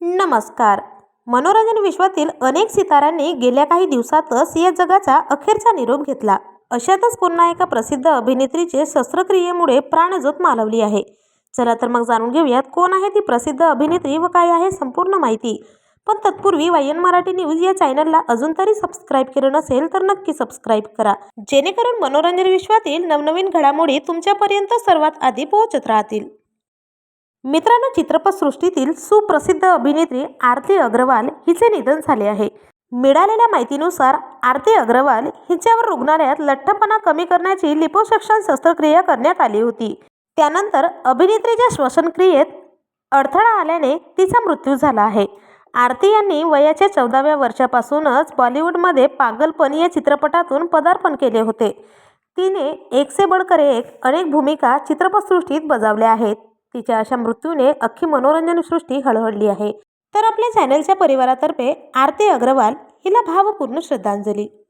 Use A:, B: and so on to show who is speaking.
A: नमस्कार. मनोरंजन विश्वातील अनेक सितारांनी गेल्या काही दिवसातच या जगाचा अखेरचा निरोप घेतला. अशातच पुन्हा एका प्रसिद्ध अभिनेत्रीचे शस्त्रक्रियेमुळे प्राणज्योत मालवली आहे. चला तर मग जाणून घेऊयात कोण आहे ती प्रसिद्ध अभिनेत्री व काय आहे संपूर्ण माहिती. पण तत्पूर्वी वायन मराठी न्यूज या चॅनलला अजून तरी सबस्क्राईब केलं नसेल तर नक्की सबस्क्राईब करा. जेणेकरून मनोरंजन विश्वातील नवनवीन घडामोडी तुमच्यापर्यंत सर्वात आधी पोहोचत राहतील. मित्रांनो चित्रपटसृष्टीतील सुप्रसिद्ध अभिनेत्री आरती अग्रवाल हिचे निधन झाले आहे. मिळालेल्या माहितीनुसार आरती अग्रवाल हिच्यावर रुग्णालयात लठ्ठपणा कमी करण्याची लिपोसक्शन शस्त्रक्रिया करण्यात आली होती. त्यानंतर अभिनेत्रीच्या श्वसनक्रियेत अडथळा आल्याने तिचा मृत्यू झाला आहे. आरती यांनी वयाच्या चौदाव्या वर्षापासूनच बॉलिवूडमध्ये पागलपण या चित्रपटातून पदार्पण केले होते. तिने एकसे बडकर एक अनेक भूमिका चित्रपटसृष्टीत बजावल्या आहेत. तिच्या अशा मृत्यूने अख्खी मनोरंजनसृष्टी हळहळली आहे. तर आपल्या चॅनलच्या परिवारातर्फे आरती अग्रवाल हिला भावपूर्ण श्रद्धांजली.